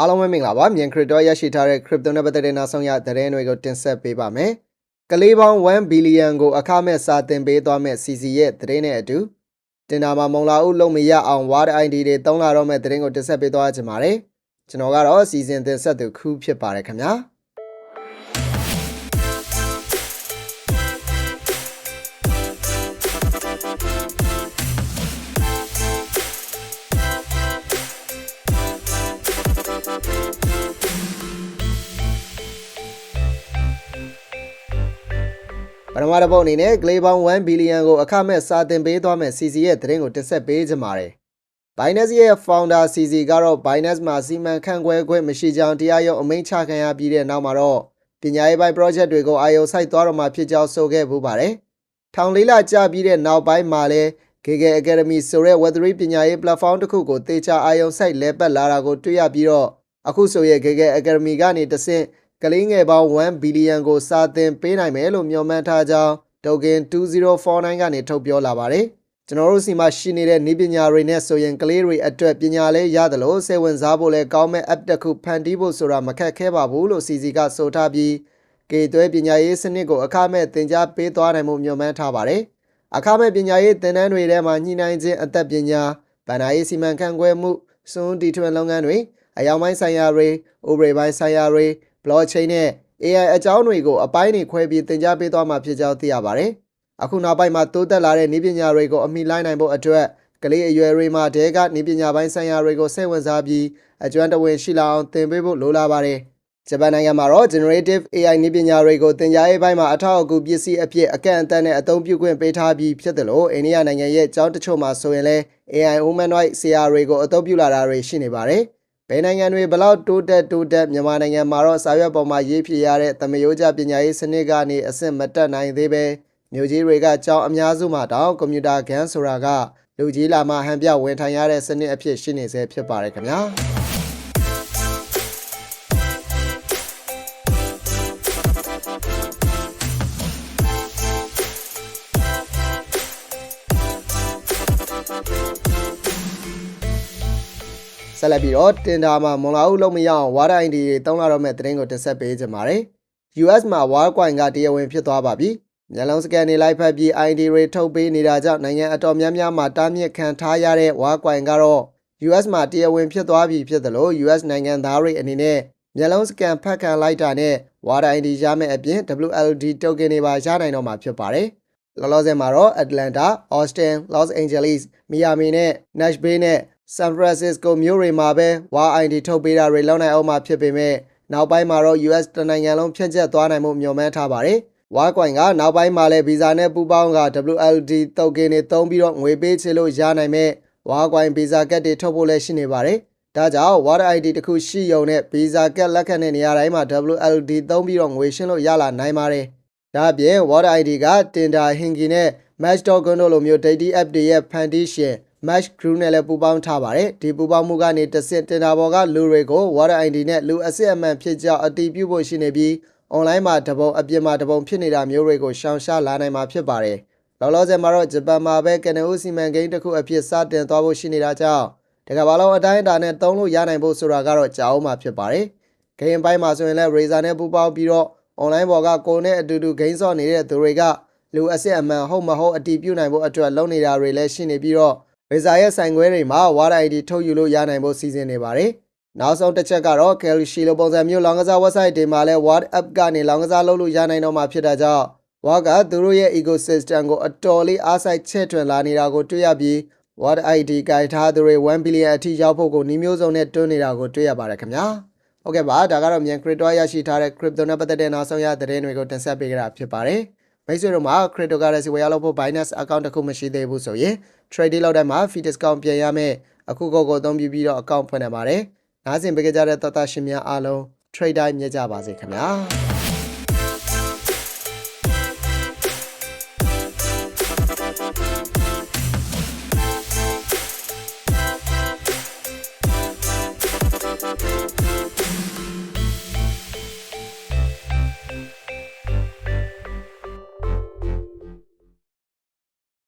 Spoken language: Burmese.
အားလုံးပဲမင်္ဂလာပါမြန် crypto ရရှိထားတဲ့ crypto နဲ့ပတ်သက်တဲ့နောက်ဆုံးရသတင်းတွေကိုတင်ဆက်ပေးပါမယ်ကလေးပေါင်း1 billion ကိုအခမဲ့စာတင်ပေးသွားမဲ့ CC ရဲ့သတင်းနဲ့အတူတင်တာမှာမုံလာဦးလုံးမရအောင် word ID တွေတုံးလာတော့မဲ့သတင်းကိုတင်ဆက်ပေးသွားကြပါမယ်ကျွန်တော်ကတော့စီစဉ်တင်ဆက်သူခူးဖြစ်ပါတယ်ခင်ဗျာ ထမတစ်ပုတ်အနေနဲ့ Glay ပေါင်း1 billion ကိုအခမဲ့စာတင်ပေးသွားမဲ့ CC ရဲ့သတင်းကိုတင်ဆက်ပေးကြပါမယ်။ Binance ရဲ့ founder CC ကတော့ Binance မှာစီမံခန့်ခွဲခွင့်မရှိကြောင်းတရားရုံးအမိန့်ချခံရပြီးတဲ့နောက်မှာတော့ပညာရေးပိုင်း project တွေကိုအာရုံစိုက်သွားတော့မှာဖြစ်ကြောင်းဆိုခဲ့ပူပါတယ်။ထောင်လေးလကြာပြီးတဲ့နောက်ပိုင်းမှာလဲ Gege Academy ဆိုတဲ့ Web3 ပညာရေး platform တစ်ခုကိုတေချာအာရုံစိုက်လဲပတ်လာတာကိုတွေ့ရပြီးတော့အခုဆိုရဲ့ Gege Academy ကနေတဆင့် ကလေးငယ်ပေါင်း1ဘီလီယံကိုစာသင်ပေးနိုင်မယ်လို့မျှော်မှန်းထားကြောင်း token 2049ကနေထုတ်ပြောလာပါတယ်။ကျွန်တော်တို့စီမှာရှိနေတဲ့ဤပညာတွေနဲ့ဆိုရင်ကလေးတွေအတွက်ပညာလေးရတယ်လို့စိတ်ဝင်စားဖို့လဲကောင်းမဲ့ app တစ်ခုဖန်တီးဖို့ဆိုတာမခက်ခဲပါဘူးလို့ CC ကဆိုထားပြီးကေသွဲပညာရေးစနစ်ကိုအခမဲ့သင်ကြားပေးသွားနိုင်မှုမျှော်မှန်းထားပါတယ်။အခမဲ့ပညာရေးသင်တန်းတွေထဲမှာညှိနှိုင်းခြင်းအသက်ပညာဗန္ဒာရေးစီမံခန့်ခွဲမှုစွန်းတီထွင်လုပ်ငန်းတွေအယောင်ပိုင်းဆိုင်ရာတွေဥပဒေပိုင်းဆိုင်ရာတွေ blockchain နဲ့ AI အကြောင်းတွေကိုအပိုင်းတွေခွဲပြီးသင်ကြားပေးသွားမှာဖြစ်ကြောင်းသိရပါတယ်။အခုနောက်ပိုင်းမှာတိုးတက်လာတဲ့နည်းပညာတွေကိုအမိလိုက်နိုင်ဖို့အတွက်ကလေးအရွယ်တွေမှာတဲကနည်းပညာပိုင်းဆိုင်ရာတွေကိုစိတ်ဝင်စားပြီးအကျွမ်းတဝင်ရှိလာအောင်သင်ပေးဖို့လိုလာပါတယ်။ဂျပန်နိုင်ငံမှာတော့ generative AI နည်းပညာတွေကိုသင်ကြားရေးပိုင်းမှာအထောက်အကူပစ္စည်းအဖြစ်အကန့်အသတ်နဲ့အသုံးပြုခွင့်ပေးထားပြီးဖြစ်တယ်လို့အိန္ဒိယနိုင်ငံရဲ့ကျောင်းတချို့မှာဆိုရင်လည်း AI humanoid ဆရာတွေကိုအသုံးပြုလာတာတွေရှိနေပါတယ်။ ဘယ်နိုင်ငံတွေဘလောက်တိုးတက်တိုးတက်မြန်မာနိုင်ငံမှာတော့စာရွက်ပေါ်မှာရေးပြရတဲ့သမယိုးကျပညာရေးစနစ်ကနေအဆင့်မတက်နိုင်သေးပဲမြို့ကြီးတွေကကြောင်းအများစုမှာတောင်ကွန်ပျူတာခန်းဆိုတာကလူကြီးလာမှဟန်ပြဝင်ထိုင်ရတဲ့စနစ်အဖြစ်ရှိနေစေဖြစ်ပါတယ်ခင်ဗျာ ဆက်လက်ပြီးတော့တင်တာမှာမွန်လာဦးလုံးမရအောင်ဝါဒိုင်ဒီတွေတောင်းလာတော့မဲ့သတင်းကိုတင်ဆက်ပေးကြပါမယ်။ US မှာ Warcoin ကတရားဝင်ဖြစ်သွားပါပြီ။မျက်လုံးစကန်နေလိုက်ဖက်ပြီး ID တွေထုတ်ပေးနေတာကြောင့်နိုင်ငံအတော်များများမှာတားမြစ်ခံထားရတဲ့ Warcoin ကတော့ US မှာတရားဝင်ဖြစ်သွားပြီဖြစ်တယ်လို့ US နိုင်ငံသားတွေအနေနဲ့မျက်လုံးစကန်ဖတ်ခံလိုက်တာနဲ့ Ward ID ရမယ့်အပြင် WLD token တွေပါရနိုင်တော့မှာဖြစ်ပါတယ်။လောလောဆယ်မှာတော့ Atlanta, Austin, Los Angeles, Miami နဲ့ Nashville နဲ့ San Francisco မြို့တွေမှာပဲ WID ထုတ်ပေးတာတွေလုပ်နိုင်အောင်မှာဖြစ်ပေမဲ့နောက်ပိုင်းမှာတော့ US တနိုင်ငံလုံးဖြန့်ကျက်သွားနိုင်မှုမျှော်မှန်းထားပါတယ်။ Wicoin ကနောက်ပိုင်းမှာလည်းဗီဇာနဲ့ပူးပေါင်းက WLD တုတ်ကင်းတွေသုံးပြီးတော့ငွေပေးချေလို့ရနိုင်မဲ့ Wicoin ဗီဇာကတ်တွေထုတ်ဖို့လည်းရှိနေပါတယ်။ဒါကြောင့် Water ID တခုရှိုံနဲ့ဗီဇာကတ်လက်ခံတဲ့နေရာတိုင်းမှာ WLD သုံးပြီးတော့ငွေရှင်းလို့ရလာနိုင်ပါတယ်။ဒါအပြင် Water ID က Tinder, Hingi နဲ့ Match.com တို့လိုမျိုး dating app တွေရဲ့ဖန်တီးရှင် Match Crew နဲ့လည်းပူးပေါင်းထားပါတယ်ဒီပူးပေါင်းမှုကနေတဆင့်တင်တာပေါ်ကလူတွေကို Water ID နဲ့လူအစစ်အမှန်ဖြစ်ကြောင်းအတည်ပြုဖို့ရှိနေပြီး online မှာတပုံအပြင်မှာတပုံဖြစ်နေတာမျိုးတွေကိုရှောင်ရှားလာနိုင်မှာဖြစ်ပါတယ်လောလောဆယ်မှာတော့ဂျပန်မှာပဲကနဦးစီမံကိန်းတစ်ခုအဖြစ်စတင်သွားဖို့ရှိနေတာကြောင့်တကဘာလုံးအတိုင်းအတာနဲ့သုံးလို့ရနိုင်ဖို့ဆိုတာကတော့ကြာအောင်မှာဖြစ်ပါတယ်ဂိမ်းပိုင်းမှာဆိုရင်လည်း Razer နဲ့ပူးပေါင်းပြီးတော့ online ပေါ်ကကိုယ်နဲ့အတူတူဂိမ်းဆော့နေတဲ့သူတွေကလူအစစ်အမှန်ဟုတ်မဟုတ်အတည်ပြုနိုင်ဖို့အတွက်လုပ်နေတာတွေလည်းရှိနေပြီးတော့ ရေဇာရဲ့ဆိုင်ခွဲတွေမှာ Water ID ထုတ်ယူလို့ရနိုင်ဖို့စီစဉ်နေပါတယ်။နောက်ဆုံးတစ်ချက်ကတော့ Kelshi လိုပုံစံမျိုးလောင်ကစား website တွေမှာလည်း Watt app ကနေလောင်ကစားလုပ်လို့ရနိုင်တော့မှာဖြစ်တာကြောင့် Watt ကသူတို့ရဲ့ ecosystem ကိုအတော်လေးအားစိုက်ချဲ့ထွင်လာနေတာကိုတွေ့ရပြီး Watt ID ကိုင်ထားသူတွေ1 billion အထိရောက်ဖို့ကိုနှီးမျိုးစုံနဲ့တွန်းနေတာကိုတွေ့ရပါတယ်ခင်ဗျာ။ဟုတ်ကဲ့ပါဒါကတော့မြန် crypto ရရှိထားတဲ့ crypto နဲ့ပတ်သက်တဲ့နောက်ဆုံးရသတင်းတွေကိုတင်ဆက်ပေးကြတာဖြစ်ပါတယ်။ မိတ်ဆွေတို့မှာ cryptocurrency ဝယ်ရလို့ဖို့ Binance account တစ်ခုမရှိသေးဘူးဆိုရင် trade လောက်တိုင်းမှာ fee discount ပြန်ရမယ်အခုကိုကိုအသုံးပြုပြီးတော့ account ဖွင့်နိုင်ပါတယ်နားဆင်ပေးကြတဲ့တသက်ရှင်များအားလုံး trade တိုင်းမြဲကြပါစေခင်ဗျာ